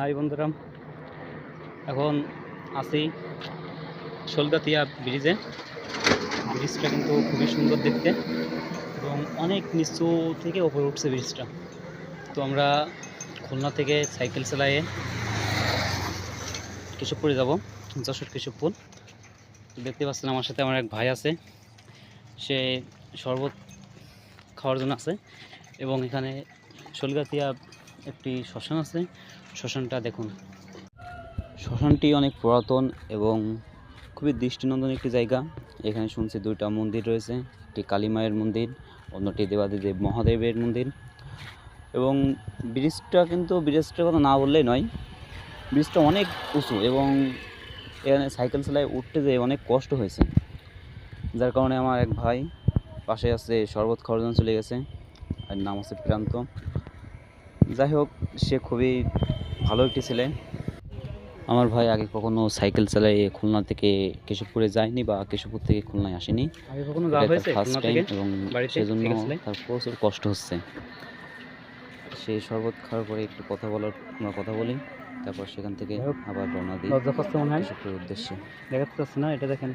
High বন্ধুরা। এখন আছি শোলগাতিয়া ব্রিজে। ব্রিজটা কিন্তু খুবই সুন্দর দেখতে এবং অনেক নিচু থেকে ওপরে উঠছে ব্রিজটা। তো আমরা খুলনা থেকে সাইকেল চালায়ে কেশবপুরে যাব, যশোর কেশবপুর দেখতে পাচ্ছেন আমার সাথে আমার এক ভাই আছে। সে শরবত খাওয়ার জন্য আছে এবং এখানে শোলগাতিয়া একটি শ্মশান আছে। শ্মশানটা দেখুন। শ্মশানটি অনেক পুরাতন এবং খুবই দৃষ্টিনন্দন একটি জায়গা। এখানে শুনছি দুইটা মন্দির রয়েছে। একটি কালী মায়ের মন্দির, অন্যটি দেবাদিদেব মহাদেবের মন্দির। এবং ব্রিজটা কিন্তু ব্রিজটার কথা না বললেই নয়, ব্রিজটা অনেক উঁচু এবং এখানে সাইকেল চালায় উঠতে যেয়ে অনেক কষ্ট হয়েছে। যার কারণে আমার এক ভাই পাশে আছে, শরবত খাওয়ার জন্য চলে গেছে। আর নাম হচ্ছে প্রান্ত। যাই হোক সে খুবই ভালো একটি ছেলে। আমার ভাই আগে কখনো সাইকেল চালিয়ে খুলনা থেকে কেশবপুরে যায়নি বা কেশবপুর থেকে খুলনায় আসেনি। ফার্স্ট টাইম এবং সেজন্য তার প্রচুর কষ্ট হচ্ছে। সেই শরবত খাওয়ার পরে একটু কথা বলার আমরা কথা বলি তারপর সেখান থেকে আবার রওনা দিই কেশবপুরের উদ্দেশ্যে। দেখাতে পাচ্ছি না এটা দেখেন।